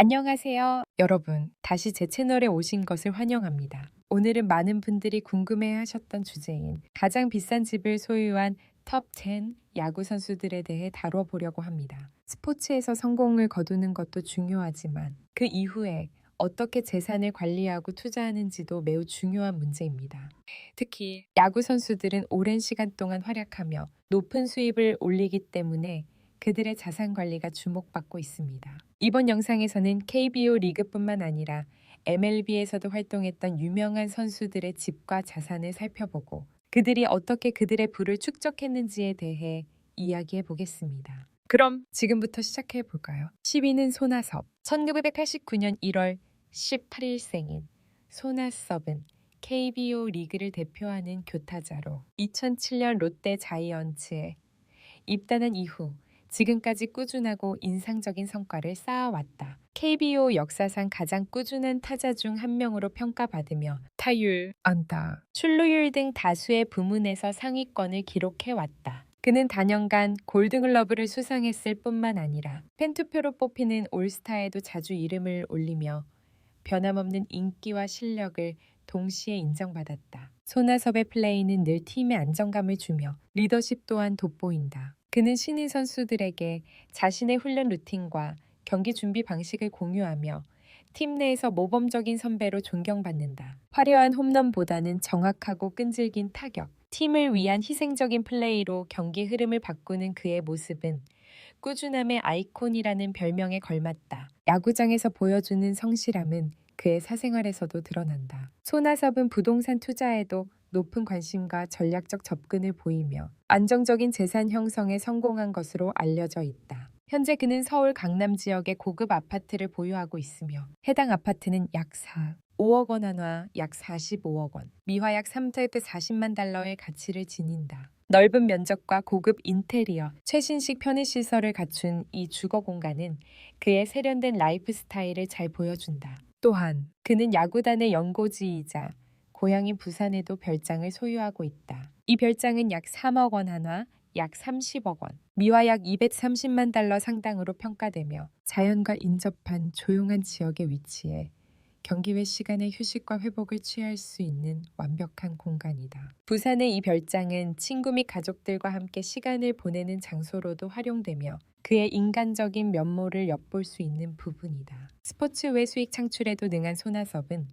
안녕하세요. 여러분, 다시 제 채널에 오신 것을 환영합니다. 오늘은 많은 분들이 궁금해 하셨던 주제인 가장 비싼 집을 소유한 톱10 야구 선수들에 대해 다뤄보려고 합니다. 스포츠에서 성공을 거두는 것도 중요하지만 그 이후에 어떻게 재산을 관리하고 투자하는지도 매우 중요한 문제입니다. 특히 야구 선수들은 오랜 시간 동안 활약하며 높은 수입을 올리기 때문에 그들의 자산 관리가 주목받고 있습니다. 이번 영상에서는 KBO 리그뿐만 아니라 MLB에서도 활동했던 유명한 선수들의 집과 자산을 살펴보고 그들이 어떻게 그들의 부를 축적했는지에 대해 이야기해 보겠습니다. 그럼 지금부터 시작해 볼까요? 10위는 손아섭. 1989년 1월 18일생인 손아섭은 KBO 리그를 대표하는 교타자로 2007년 롯데 자이언츠에 입단한 이후 지금까지 꾸준하고 인상적인 성과를 쌓아왔다. KBO 역사상 가장 꾸준한 타자 중 한 명으로 평가받으며 타율, 안타, 출루율 등 다수의 부문에서 상위권을 기록해왔다. 그는 단연간 골든글러브를 수상했을 뿐만 아니라 팬투표로 뽑히는 올스타에도 자주 이름을 올리며 변함없는 인기와 실력을 동시에 인정받았다. 손아섭의 플레이는 늘 팀에 안정감을 주며 리더십 또한 돋보인다. 그는 신인 선수들에게 자신의 훈련 루틴과 경기 준비 방식을 공유하며 팀 내에서 모범적인 선배로 존경받는다. 화려한 홈런보다는 정확하고 끈질긴 타격, 팀을 위한 희생적인 플레이로 경기 흐름을 바꾸는 그의 모습은 꾸준함의 아이콘이라는 별명에 걸맞다. 야구장에서 보여주는 성실함은 그의 사생활에서도 드러난다. 손아섭은 부동산 투자에도 높은 관심과 전략적 접근을 보이며 안정적인 재산 형성에 성공한 것으로 알려져 있다. 현재 그는 서울 강남 지역의 고급 아파트를 보유하고 있으며 해당 아파트는 약 4, 5억 원 한화 약 45억 원, 미화 약 340만 달러의 가치를 지닌다. 넓은 면적과 고급 인테리어, 최신식 편의시설을 갖춘 이 주거 공간은 그의 세련된 라이프 스타일을 잘 보여준다. 또한 그는 야구단의 연고지이자 고향인 부산에도 별장을 소유하고 있다. 이 별장은 약 3억 원 한화, 약 30억 원, 미화 약 230만 달러 상당으로 평가되며 자연과 인접한 조용한 지역에 위치해 경기 외 시간에 휴식과 회복을 취할 수 있는 완벽한 공간이다. 부산의 이 별장은 친구 및 가족들과 함께 시간을 보내는 장소로도 활용되며 그의 인간적인 면모를 엿볼 수 있는 부분이다. 스포츠 외 수익 창출에도 능한 손아섭은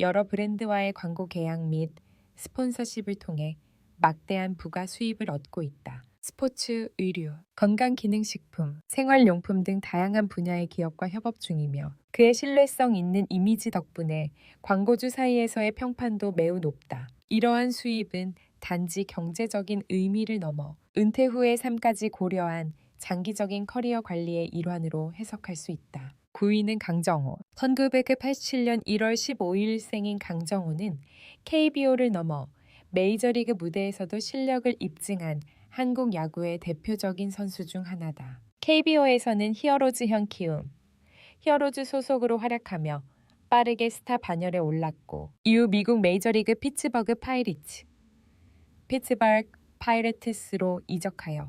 여러 브랜드와의 광고 계약 및 스폰서십을 통해 막대한 부가 수입을 얻고 있다. 스포츠, 의류, 건강기능식품, 생활용품 등 다양한 분야의 기업과 협업 중이며 그의 신뢰성 있는 이미지 덕분에 광고주 사이에서의 평판도 매우 높다. 이러한 수입은 단지 경제적인 의미를 넘어 은퇴 후의 삶까지 고려한 장기적인 커리어 관리의 일환으로 해석할 수 있다. 9위는 강정호. 1987년 1월 15일 생인 강정호는 KBO를 넘어 메이저리그 무대에서도 실력을 입증한 한국 야구의 대표적인 선수 중 하나다. KBO에서는 히어로즈형 키움, 히어로즈 소속으로 활약하며 빠르게 스타 반열에 올랐고 이후 미국 메이저리그 피츠버그 파이리츠, 피츠버그 파이레트스로 이적하여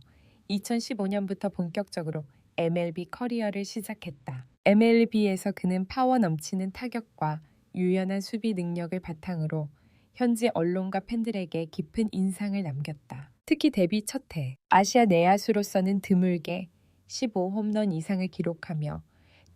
2015년부터 본격적으로 MLB 커리어를 시작했다. MLB에서 그는 파워 넘치는 타격과 유연한 수비 능력을 바탕으로 현지 언론과 팬들에게 깊은 인상을 남겼다. 특히 데뷔 첫 해 아시아 내야수로서는 드물게 15 홈런 이상을 기록하며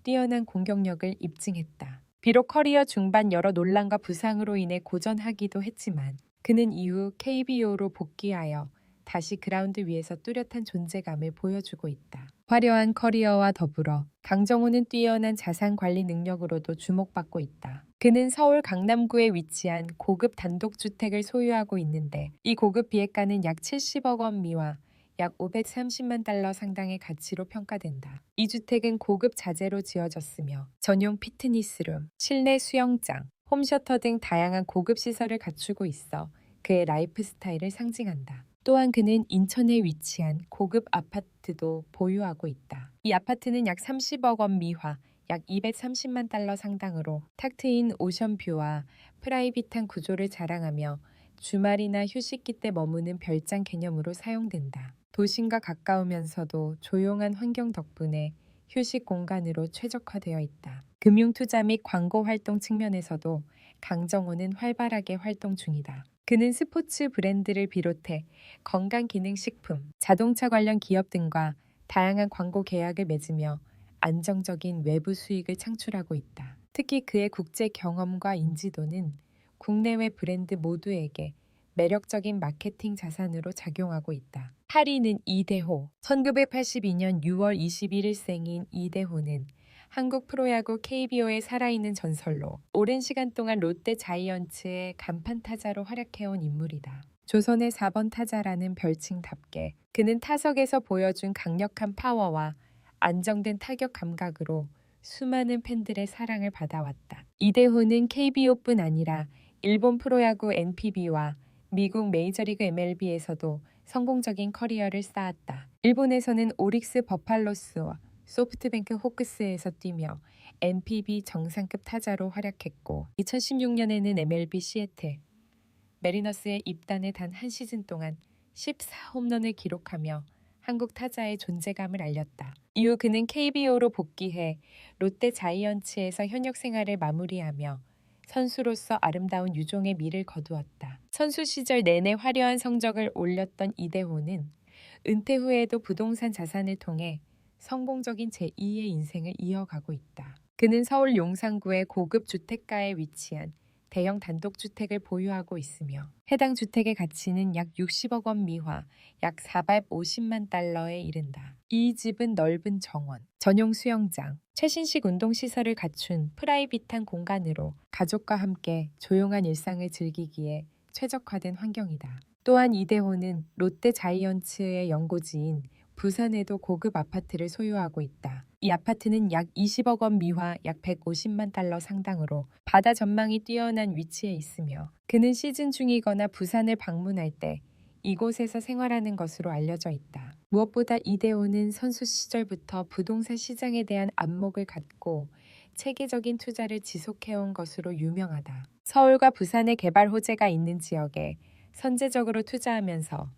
뛰어난 공격력을 입증했다. 비록 커리어 중반 여러 논란과 부상으로 인해 고전하기도 했지만 그는 이후 KBO로 복귀하여 다시 그라운드 위에서 뚜렷한 존재감을 보여주고 있다. 화려한 커리어와 더불어 강정호는 뛰어난 자산 관리 능력으로도 주목받고 있다. 그는 서울 강남구에 위치한 고급 단독주택을 소유하고 있는데 이 고급 비핵가는 약 70억 원 미화 약 530만 달러 상당의 가치로 평가된다. 이 주택은 고급 자재로 지어졌으며 전용 피트니스룸, 실내 수영장, 홈셔터 등 다양한 고급 시설을 갖추고 있어 그의 라이프 스타일을 상징한다. 또한 그는 인천에 위치한 고급 아파트도 보유하고 있다. 이 아파트는 약 30억 원 미화, 약 230만 달러 상당으로 탁 트인 오션뷰와 프라이빗한 구조를 자랑하며 주말이나 휴식기 때 머무는 별장 개념으로 사용된다. 도심과 가까우면서도 조용한 환경 덕분에 휴식 공간으로 최적화되어 있다. 금융 투자 및 광고 활동 측면에서도 강정호는 활발하게 활동 중이다. 그는 스포츠 브랜드를 비롯해 건강기능식품, 자동차 관련 기업 등과 다양한 광고 계약을 맺으며 안정적인 외부 수익을 창출하고 있다. 특히 그의 국제 경험과 인지도는 국내외 브랜드 모두에게 매력적인 마케팅 자산으로 작용하고 있다. 8위는 이대호. 1982년 6월 21일생인 이대호는 한국 프로야구 KBO의 살아있는 전설로 오랜 시간 동안 롯데 자이언츠의 간판 타자로 활약해온 인물이다. 조선의 4번 타자라는 별칭답게 그는 타석에서 보여준 강력한 파워와 안정된 타격 감각으로 수많은 팬들의 사랑을 받아왔다. 이대호는 KBO뿐 아니라 일본 프로야구 NPB와 미국 메이저리그 MLB에서도 성공적인 커리어를 쌓았다. 일본에서는 오릭스 버팔로스와 소프트뱅크 호크스에서 뛰며 NPB 정상급 타자로 활약했고 2016년에는 MLB 시애틀 메리너스에 입단해 단한 시즌 동안 14홈런을 기록하며 한국 타자의 존재감을 알렸다. 이후 그는 KBO로 복귀해 롯데 자이언츠에서 현역 생활을 마무리하며 선수로서 아름다운 유종의 미를 거두었다. 선수 시절 내내 화려한 성적을 올렸던 이대호는 은퇴 후에도 부동산 자산을 통해 성공적인 제2의 인생을 이어가고 있다. 그는 서울 용산구의 고급 주택가에 위치한 대형 단독주택을 보유하고 있으며 해당 주택의 가치는 약 60억 원 미화, 약 450만 달러에 이른다. 이 집은 넓은 정원, 전용 수영장, 최신식 운동시설을 갖춘 프라이빗한 공간으로 가족과 함께 조용한 일상을 즐기기에 최적화된 환경이다. 또한 이대호는 롯데 자이언츠의 연고지인 부산에도 고급 아파트를 소유하고 있다. 이 아파트는 약 20억 원 미화 약 150만 달러 상당으로 바다 전망이 뛰어난 위치에 있으며 그는 시즌 중이거나 부산을 방문할 때 이곳에서 생활하는 것으로 알려져 있다. 무엇보다 이대호는 선수 시절부터 부동산 시장에 대한 안목을 갖고 체계적인 투자를 지속해온 것으로 유명하다. 서울과 부산의 개발 호재가 있는 지역에 선제적으로 투자하면서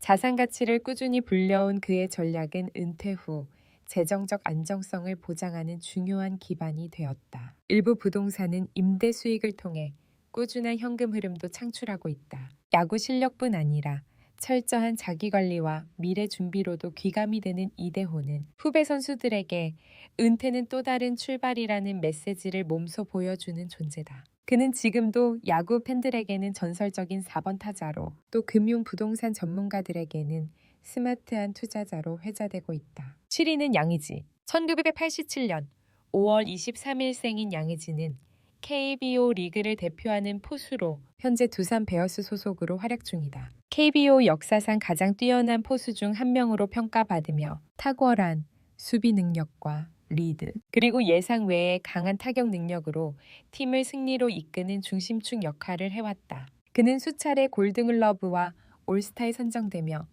자산 가치를 꾸준히 불려온 그의 전략은 은퇴 후 재정적 안정성을 보장하는 중요한 기반이 되었다. 일부 부동산은 임대 수익을 통해 꾸준한 현금 흐름도 창출하고 있다. 야구 실력뿐 아니라 철저한 자기 관리와 미래 준비로도 귀감이 되는 이대호는 후배 선수들에게 은퇴는 또 다른 출발이라는 메시지를 몸소 보여주는 존재다. 그는 지금도 야구 팬들에게는 전설적인 4번 타자로 또 금융 부동산 전문가들에게는 스마트한 투자자로 회자되고 있다. 7위는 양의지. 1987년 5월 23일 생인 양의지는 KBO 리그를 대표하는 포수로 현재 두산 베어스 소속으로 활약 중이다. KBO 역사상 가장 뛰어난 포수 중 한 명으로 평가받으며 탁월한 수비 능력과 리드 그리고 예상 외의 강한 타격 능력으로 팀을 승리로 이끄는 중심축 역할을 해왔다. 그는 수차례 골든글러브와 올스타에 선정되며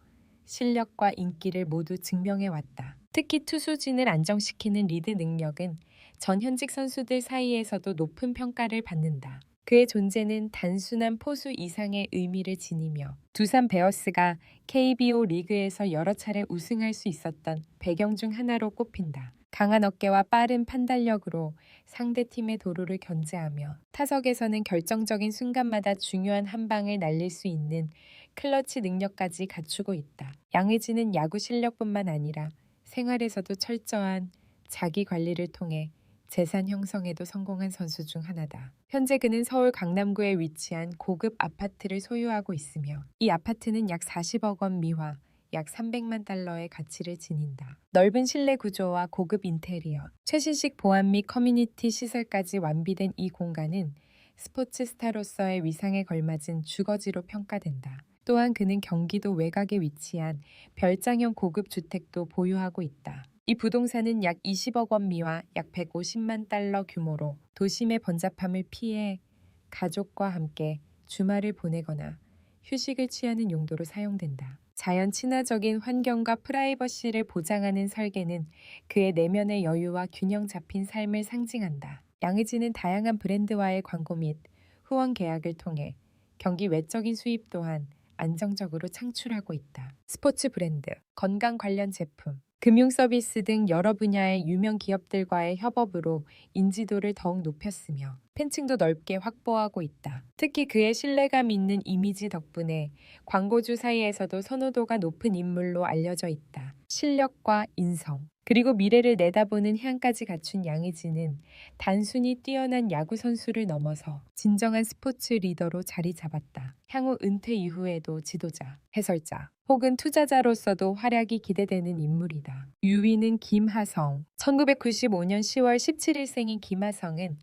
실력과 인기를 모두 증명해왔다. 특히 투수진을 안정시키는 리드 능력은 전 현직 선수들 사이에서도 높은 평가를 받는다. 그의 존재는 단순한 포수 이상의 의미를 지니며 두산 베어스가 KBO 리그에서 여러 차례 우승할 수 있었던 배경 중 하나로 꼽힌다. 강한 어깨와 빠른 판단력으로 상대 팀의 도루를 견제하며 타석에서는 결정적인 순간마다 중요한 한 방을 날릴 수 있는 클러치 능력까지 갖추고 있다. 양의지는 야구 실력뿐만 아니라 생활에서도 철저한 자기 관리를 통해 재산 형성에도 성공한 선수 중 하나다. 현재 그는 서울 강남구에 위치한 고급 아파트를 소유하고 있으며 이 아파트는 약 40억 원 미화, 약 300만 달러의 가치를 지닌다. 넓은 실내 구조와 고급 인테리어, 최신식 보안 및 커뮤니티 시설까지 완비된 이 공간은 스포츠 스타로서의 위상에 걸맞은 주거지로 평가된다. 또한 그는 경기도 외곽에 위치한 별장형 고급 주택도 보유하고 있다. 이 부동산은 약 20억 원 미화 약 150만 달러 규모로 도심의 번잡함을 피해 가족과 함께 주말을 보내거나 휴식을 취하는 용도로 사용된다. 자연 친화적인 환경과 프라이버시를 보장하는 설계는 그의 내면의 여유와 균형 잡힌 삶을 상징한다. 양의지는 다양한 브랜드와의 광고 및 후원 계약을 통해 경기 외적인 수입 또한 안정적으로 창출하고 있다. 스포츠 브랜드, 건강 관련 제품, 금융 서비스 등 여러 분야의 유명 기업들과의 협업으로 인지도를 더욱 높였으며 팬층도 넓게 확보하고 있다. 특히 그의 신뢰감 있는 이미지 덕분에 광고주 사이에서도 선호도가 높은 인물로 알려져 있다. 실력과 인성, 그리고 미래를 내다보는 향까지 갖춘 양의지는 단순히 뛰어난 야구 선수를 넘어서 진정한 스포츠 리더로 자리 잡았다. 향후 은퇴 이후에도 지도자, 해설자, 혹은 투자자로서도 활약이 기대되는 인물이다. 유위는 김하성. 1995년 10월 17일생인 김하성은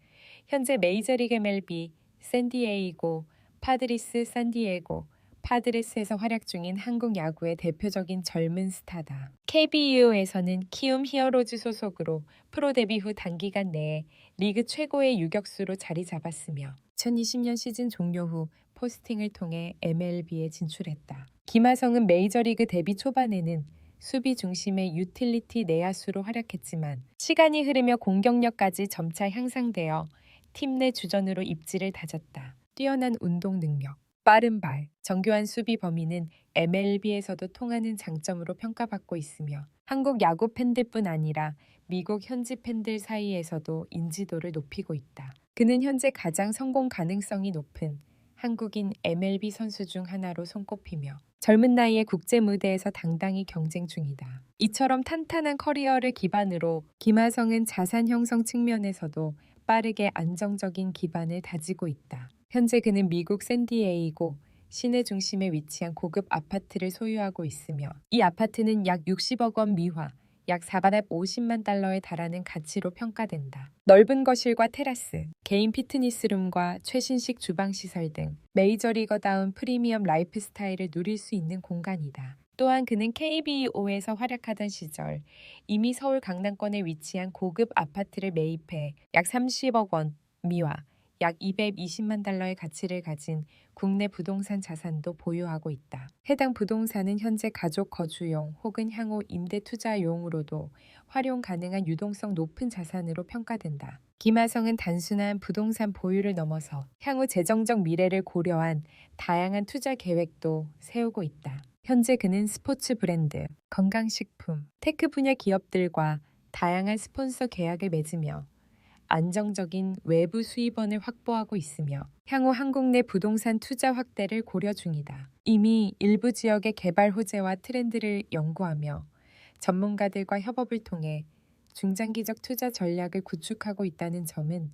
현재 메이저리그 MLB 샌디에이고 파드리스 산디에고 파드레스에서 활약 중인 한국 야구의 대표적인 젊은 스타다. KBO에서는 키움 히어로즈 소속으로 프로 데뷔 후 단기간 내에 리그 최고의 유격수로 자리 잡았으며 2020년 시즌 종료 후 포스팅을 통해 MLB에 진출했다. 김하성은 메이저리그 데뷔 초반에는 수비 중심의 유틸리티 내야수로 활약했지만 시간이 흐르며 공격력까지 점차 향상되어 팀 내 주전으로 입지를 다졌다. 뛰어난 운동 능력, 빠른 발, 정교한 수비 범위는 MLB에서도 통하는 장점으로 평가받고 있으며 한국 야구 팬들뿐 아니라 미국 현지 팬들 사이에서도 인지도를 높이고 있다. 그는 현재 가장 성공 가능성이 높은 한국인 MLB 선수 중 하나로 손꼽히며 젊은 나이에 국제 무대에서 당당히 경쟁 중이다. 이처럼 탄탄한 커리어를 기반으로 김하성은 자산 형성 측면에서도 빠르게 안정적인 기반을 다지고 있다. 현재 그는 미국 샌디에이고 시내 중심에 위치한 고급 아파트를 소유하고 있으며 이 아파트는 약 60억 원 미화, 약 450만 달러에 달하는 가치로 평가된다. 넓은 거실과 테라스, 개인 피트니스룸과 최신식 주방 시설 등 메이저리거다운 프리미엄 라이프 스타일을 누릴 수 있는 공간이다. 또한 그는 KBO에서 활약하던 시절 이미 서울 강남권에 위치한 고급 아파트를 매입해 약 30억 원 미화, 약 220만 달러의 가치를 가진 국내 부동산 자산도 보유하고 있다. 해당 부동산은 현재 가족 거주용 혹은 향후 임대 투자용으로도 활용 가능한 유동성 높은 자산으로 평가된다. 김하성은 단순한 부동산 보유를 넘어서 향후 재정적 미래를 고려한 다양한 투자 계획도 세우고 있다. 현재 그는 스포츠 브랜드, 건강식품, 테크 분야 기업들과 다양한 스폰서 계약을 맺으며 안정적인 외부 수입원을 확보하고 있으며 향후 한국 내 부동산 투자 확대를 고려 중이다. 이미 일부 지역의 개발 호재와 트렌드를 연구하며 전문가들과 협업을 통해 중장기적 투자 전략을 구축하고 있다는 점은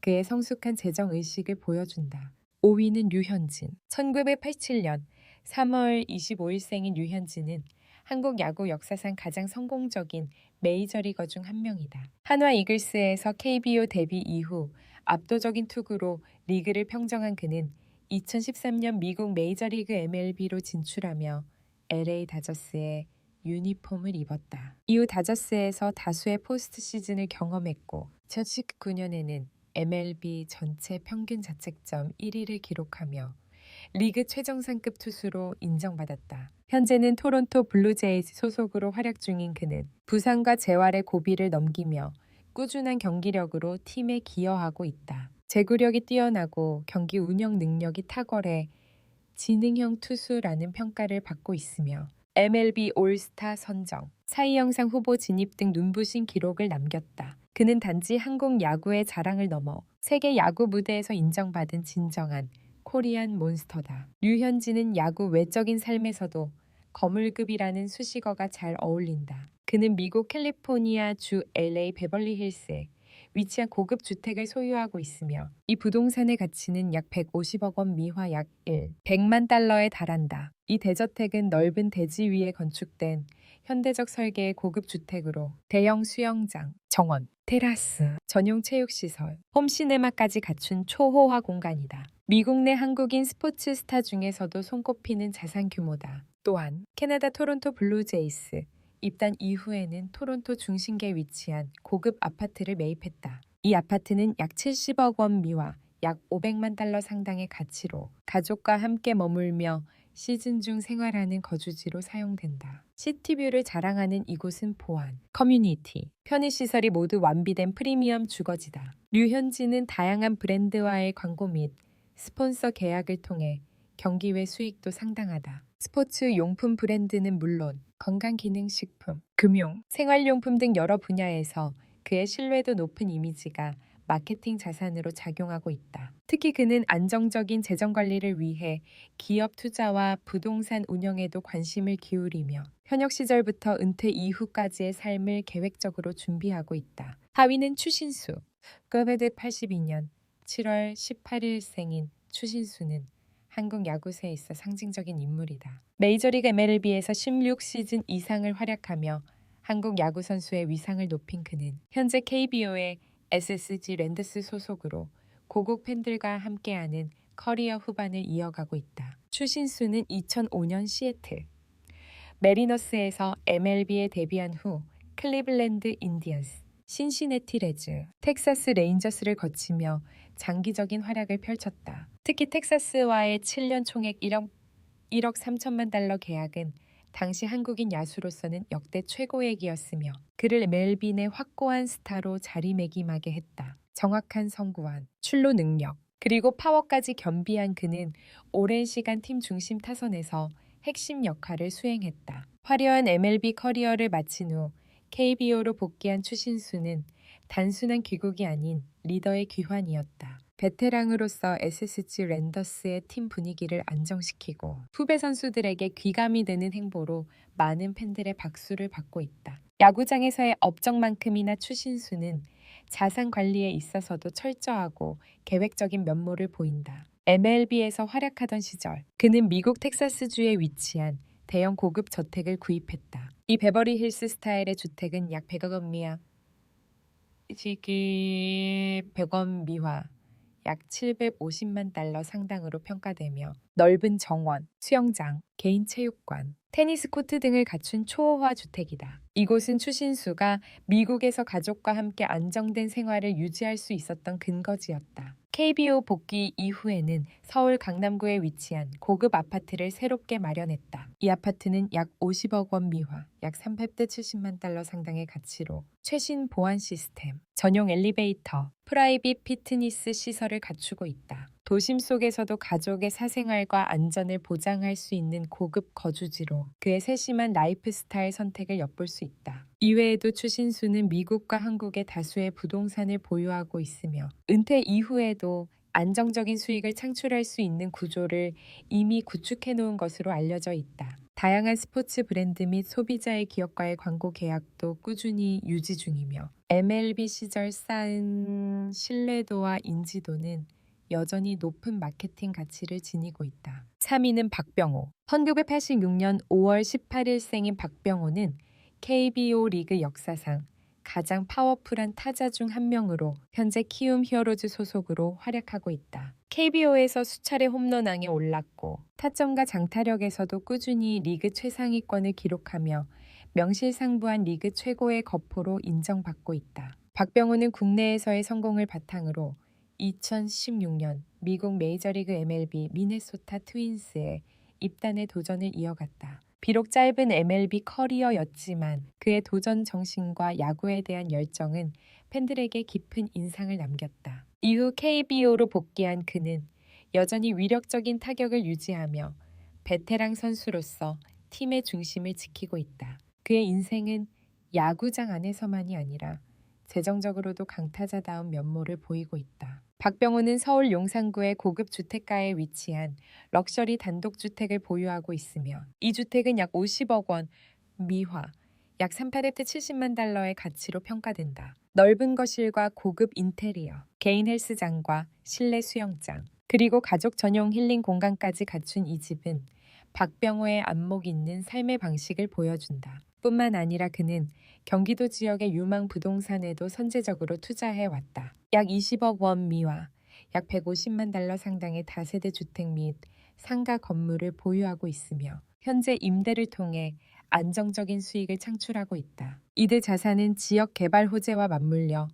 그의 성숙한 재정 의식을 보여준다. 5위는 류현진. 1987년 3월 25일생인 류현진은 한국 야구 역사상 가장 성공적인 메이저리거 중 한 명이다. 한화 이글스에서 KBO 데뷔 이후 압도적인 투구로 리그를 평정한 그는 2013년 미국 메이저리그 MLB로 진출하며 LA 다저스의 유니폼을 입었다. 이후 다저스에서 다수의 포스트 시즌을 경험했고 2019년에는 MLB 전체 평균 자책점 1위를 기록하며 리그 최정상급 투수로 인정받았다. 현재는 토론토 블루제이즈 소속으로 활약 중인 그는 부상과 재활의 고비를 넘기며 꾸준한 경기력으로 팀에 기여하고 있다. 제구력이 뛰어나고 경기 운영 능력이 탁월해 지능형 투수라는 평가를 받고 있으며 MLB 올스타 선정, 사이 영상 후보 진입 등 눈부신 기록을 남겼다. 그는 단지 한국 야구의 자랑을 넘어 세계 야구 무대에서 인정받은 진정한 코리안 몬스터다. 류현진은 야구 외적인 삶에서도 거물급이라는 수식어가 잘 어울린다. 그는 미국 캘리포니아 주 LA 베벌리 힐스에 위치한 고급 주택을 소유하고 있으며 이 부동산의 가치는 약 150억 원 미화 약 1, 100만 달러에 달한다. 이 대저택은 넓은 대지 위에 건축된 현대적 설계의 고급 주택으로 대형 수영장, 정원, 테라스, 전용 체육시설, 홈시네마까지 갖춘 초호화 공간이다. 미국 내 한국인 스포츠 스타 중에서도 손꼽히는 자산 규모다. 또한 캐나다 토론토 블루제이스 입단 이후에는 토론토 중심계에 위치한 고급 아파트를 매입했다. 이 아파트는 약 70억 원 미화 약 500만 달러 상당의 가치로 가족과 함께 머물며 시즌 중 생활하는 거주지로 사용된다. 시티뷰를 자랑하는 이곳은 보안, 커뮤니티, 편의시설이 모두 완비된 프리미엄 주거지다. 류현진은 다양한 브랜드와의 광고 및 스폰서 계약을 통해 경기 외 수익도 상당하다. 스포츠 용품 브랜드는 물론 건강기능식품, 금융, 생활용품 등 여러 분야에서 그의 신뢰도 높은 이미지가 마케팅 자산으로 작용하고 있다. 특히 그는 안정적인 재정 관리를 위해 기업 투자와 부동산 운영에도 관심을 기울이며 현역 시절부터 은퇴 이후까지의 삶을 계획적으로 준비하고 있다. 하위는 추신수, 거베드 82년 7월 18일 생인 추신수는 한국 야구세에 있어 상징적인 인물이다. 메이저리그 MLB에서 16시즌 이상을 활약하며 한국 야구 선수의 위상을 높인 그는 현재 KBO의 SSG 랜더스 소속으로 고국 팬들과 함께하는 커리어 후반을 이어가고 있다. 추신수는 2005년 시애틀 메리너스에서 MLB에 데뷔한 후 클리블랜드 인디언스, 신시내티 레즈, 텍사스 레인저스를 거치며 장기적인 활약을 펼쳤다. 특히 텍사스와의 7년 총액 1억, 1억 3천만 달러 계약은 당시 한국인 야수로서는 역대 최고액이었으며 그를 멜빈의 확고한 스타로 자리매김하게 했다. 정확한 선구안, 출루 능력, 그리고 파워까지 겸비한 그는 오랜 시간 팀 중심 타선에서 핵심 역할을 수행했다. 화려한 MLB 커리어를 마친 후 KBO로 복귀한 추신수는 단순한 귀국이 아닌 리더의 귀환이었다. 베테랑으로서 SSG 랜더스의 팀 분위기를 안정시키고 후배 선수들에게 귀감이 되는 행보로 많은 팬들의 박수를 받고 있다. 야구장에서의 업적만큼이나 추신수는 자산 관리에 있어서도 철저하고 계획적인 면모를 보인다. MLB에서 활약하던 시절 그는 미국 텍사스주에 위치한 대형 고급 저택을 구입했다. 이 베버리 힐스 스타일의 주택은 약 100억 원 미화, 지금 100원 미화, 약 750만 달러 상당으로 평가되며 넓은 정원, 수영장, 개인 체육관, 테니스 코트 등을 갖춘 초호화 주택이다. 이곳은 추신수가 미국에서 가족과 함께 안정된 생활을 유지할 수 있었던 근거지였다. KBO 복귀 이후에는 서울 강남구에 위치한 고급 아파트를 새롭게 마련했다. 이 아파트는 약 50억 원 미화, 약 370만 달러 상당의 가치로 최신 보안 시스템, 전용 엘리베이터, 프라이빗 피트니스 시설을 갖추고 있다. 도심 속에서도 가족의 사생활과 안전을 보장할 수 있는 고급 거주지로 그의 세심한 라이프 스타일 선택을 엿볼 수 있다. 이외에도 추신수는 미국과 한국의 다수의 부동산을 보유하고 있으며 은퇴 이후에도 안정적인 수익을 창출할 수 있는 구조를 이미 구축해 놓은 것으로 알려져 있다. 다양한 스포츠 브랜드 및 소비자의 기업과의 광고 계약도 꾸준히 유지 중이며 MLB 시절 쌓은 신뢰도와 인지도는 여전히 높은 마케팅 가치를 지니고 있다. 3위는 박병호. 1986년 5월 18일 생인 박병호는 KBO 리그 역사상 가장 파워풀한 타자 중 한 명으로 현재 키움 히어로즈 소속으로 활약하고 있다. KBO에서 수차례 홈런왕에 올랐고 타점과 장타력에서도 꾸준히 리그 최상위권을 기록하며 명실상부한 리그 최고의 거포로 인정받고 있다. 박병호는 국내에서의 성공을 바탕으로 2016년 미국 메이저리그 MLB 미네소타 트윈스에 입단의 도전을 이어갔다. 비록 짧은 MLB 커리어였지만 그의 도전 정신과 야구에 대한 열정은 팬들에게 깊은 인상을 남겼다. 이후 KBO로 복귀한 그는 여전히 위력적인 타격을 유지하며 베테랑 선수로서 팀의 중심을 지키고 있다. 그의 인생은 야구장 안에서만이 아니라 재정적으로도 강타자다운 면모를 보이고 있다. 박병호는 서울 용산구의 고급 주택가에 위치한 럭셔리 단독주택을 보유하고 있으며 이 주택은 약 50억 원 미화, 약 3,870만 달러의 가치로 평가된다. 넓은 거실과 고급 인테리어, 개인 헬스장과 실내 수영장, 그리고 가족 전용 힐링 공간까지 갖춘 이 집은 박병호의 안목 있는 삶의 방식을 보여준다. 뿐만 아니라 그는 경기도 지역의 유망 부동산에도 선제적으로 투자해 왔다. 약 20억 원 미화, 약 150만 달러 상당의 다세대 주택 및 상가 건물을 보유하고 있으며 현재 임대를 통해 안정적인 수익을 창출하고 있다. 이들 자산은 지역 개발 호재와 맞물려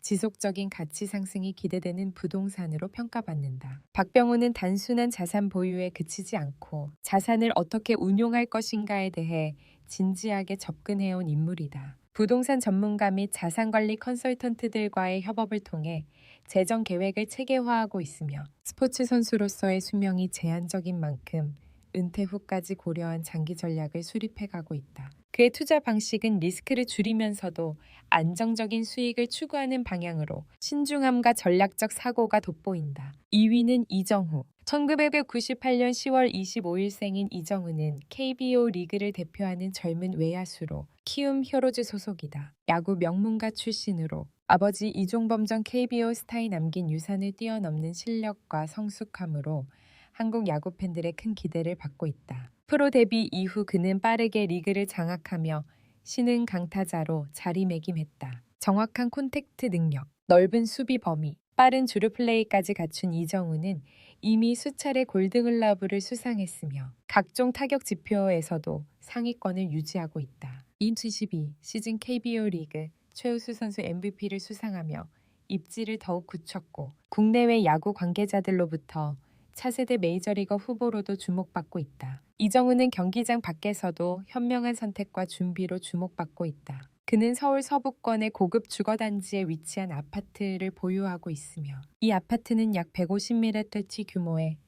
지속적인 가치 상승이 기대되는 부동산으로 평가받는다. 박병호는 단순한 자산 보유에 그치지 않고 자산을 어떻게 운용할 것인가에 대해 진지하게 접근해온 인물이다. 부동산 전문가 및 자산관리 컨설턴트들과의 협업을 통해 재정 계획을 체계화하고 있으며 스포츠 선수로서의 수명이 제한적인 만큼 은퇴 후까지 고려한 장기 전략을 수립해 가고 있다. 그의 투자 방식은 리스크를 줄이면서도 안정적인 수익을 추구하는 방향으로 신중함과 전략적 사고가 돋보인다. 2위는 이정후. 1998년 10월 25일생인 이정우는 KBO 리그를 대표하는 젊은 외야수로 키움 히어로즈 소속이다. 야구 명문가 출신으로 아버지 이종범 전 KBO 스타이 남긴 유산을 뛰어넘는 실력과 성숙함으로 한국 야구 팬들의 큰 기대를 받고 있다. 프로 데뷔 이후 그는 빠르게 리그를 장악하며 신흥 강타자로 자리매김했다. 정확한 콘택트 능력, 넓은 수비 범위, 빠른 주루 플레이까지 갖춘 이정우는 이미 수차례 골든글러브를 수상했으며 각종 타격 지표에서도 상위권을 유지하고 있다. 2022 시즌 KBO 리그 최우수 선수 MVP를 수상하며 입지를 더욱 굳혔고 국내외 야구 관계자들로부터 차세대 메이저리거 후보로도 주목받고 있다. 이정우는 경기장 밖에서도 현명한 선택과 준비로 주목받고 있다. 그는 서울 서부권의 고급 주거단지에 위치한 아파트를 보유하고 있으며 이 아파트는 약 150m 규모의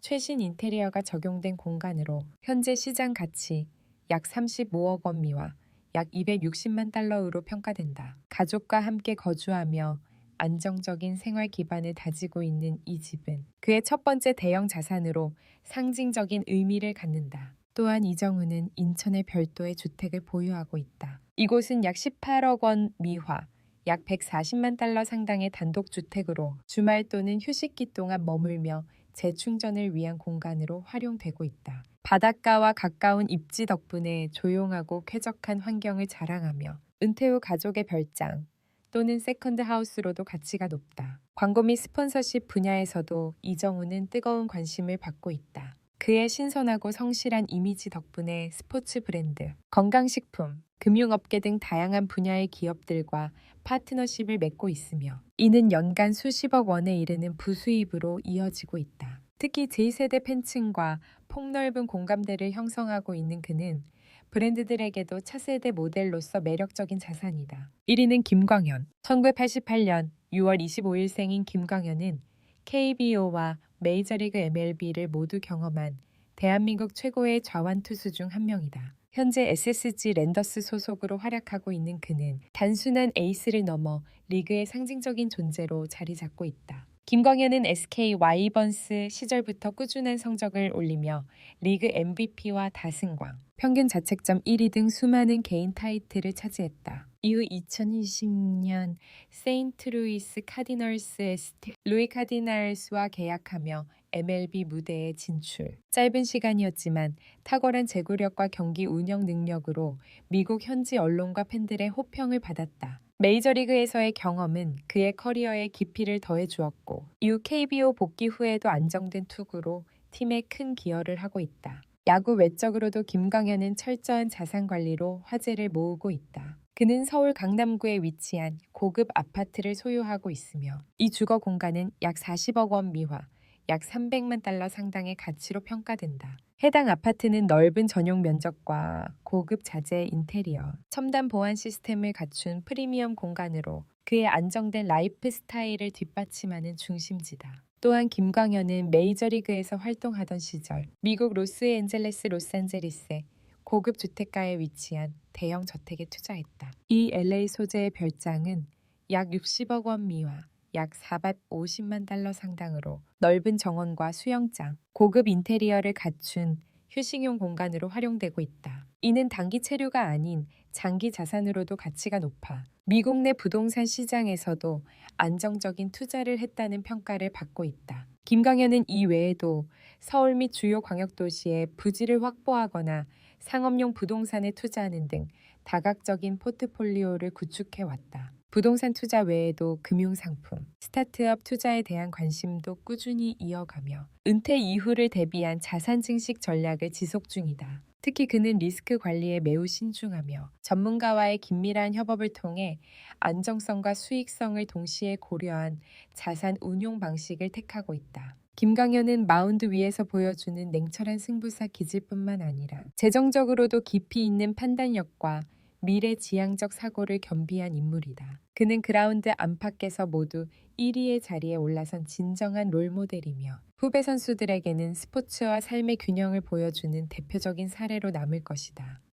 최신 인테리어가 적용된 공간으로 현재 시장 가치 약 35억 원미와 약 260만 달러로 평가된다. 가족과 함께 거주하며 안정적인 생활 기반을 다지고 있는 이 집은 그의 첫 번째 대형 자산으로 상징적인 의미를 갖는다. 또한 이정우는 인천의 별도의 주택을 보유하고 있다. 이곳은 약 18억 원 미화, 약 140만 달러 상당의 단독 주택으로 주말 또는 휴식기 동안 머물며 재충전을 위한 공간으로 활용되고 있다. 바닷가와 가까운 입지 덕분에 조용하고 쾌적한 환경을 자랑하며 은퇴 후 가족의 별장 또는 세컨드 하우스로도 가치가 높다. 광고 및 스폰서십 분야에서도 이정우는 뜨거운 관심을 받고 있다. 그의 신선하고 성실한 이미지 덕분에 스포츠 브랜드, 건강식품, 금융업계 등 다양한 분야의 기업들과 파트너십을 맺고 있으며 이는 연간 수십억 원에 이르는 부수입으로 이어지고 있다. 특히 제2세대 팬층과 폭넓은 공감대를 형성하고 있는 그는 브랜드들에게도 차세대 모델로서 매력적인 자산이다. 1위는 김광현. 1988년 6월 25일 생인 김광현은 KBO와 메이저리그 MLB를 모두 경험한 대한민국 최고의 좌완 투수 중 한 명이다. 현재 SSG 랜더스 소속으로 활약하고 있는 그는 단순한 에이스를 넘어 리그의 상징적인 존재로 자리 잡고 있다. 김광현은 SK 와이번스 시절부터 꾸준한 성적을 올리며 리그 MVP와 다승광, 평균 자책점 1위 등 수많은 개인 타이틀을 차지했다. 이후 2020년 세인트루이스 카디널스 에스트 루이 카디널스와 계약하며 MLB 무대에 진출. 짧은 시간이었지만 탁월한 제구력과 경기 운영 능력으로 미국 현지 언론과 팬들의 호평을 받았다. 메이저리그에서의 경험은 그의 커리어에 깊이를 더해 주었고 이후 KBO 복귀 후에도 안정된 투구로 팀에 큰 기여를 하고 있다. 야구 외적으로도 김광현은 철저한 자산 관리로 화제를 모으고 있다. 그는 서울 강남구에 위치한 고급 아파트를 소유하고 있으며 이 주거 공간은 약 40억 원 미화, 약 300만 달러 상당의 가치로 평가된다. 해당 아파트는 넓은 전용 면적과 고급 자재 인테리어, 첨단 보안 시스템을 갖춘 프리미엄 공간으로 그의 안정된 라이프 스타일을 뒷받침하는 중심지다. 또한 김광현은 메이저리그에서 활동하던 시절 미국 로스앤젤레스 로스앤젤리스의 고급 주택가에 위치한 대형 저택에 투자했다. 이 LA 소재의 별장은 약 60억 원 미화, 약 450만 달러 상당으로 넓은 정원과 수영장, 고급 인테리어를 갖춘 휴식용 공간으로 활용되고 있다. 이는 단기 체류가 아닌 장기 자산으로도 가치가 높아 미국 내 부동산 시장에서도 안정적인 투자를 했다는 평가를 받고 있다. 김광현은 이 외에도 서울 및 주요 광역도시에 부지를 확보하거나 상업용 부동산에 투자하는 등 다각적인 포트폴리오를 구축해 왔다. 부동산 투자 외에도 금융상품, 스타트업 투자에 대한 관심도 꾸준히 이어가며 은퇴 이후를 대비한 자산 증식 전략을 지속 중이다. 특히 그는 리스크 관리에 매우 신중하며 전문가와의 긴밀한 협업을 통해 안정성과 수익성을 동시에 고려한 자산 운용 방식을 택하고 있다. 김강현은 마운드 위에서 보여주는 냉철한 승부사 기질뿐만 아니라 재정적으로도 깊이 있는 판단력과 미래 지향적 사고를 겸비한 인물이다. 그는 그라운드 안팎에서 모두 1위의 자리에 올라선 진정한 롤모델이며 후배 선수들에게는 스포츠와 삶의 균형을 보여주는 대표적인 사례로 남을 것이다.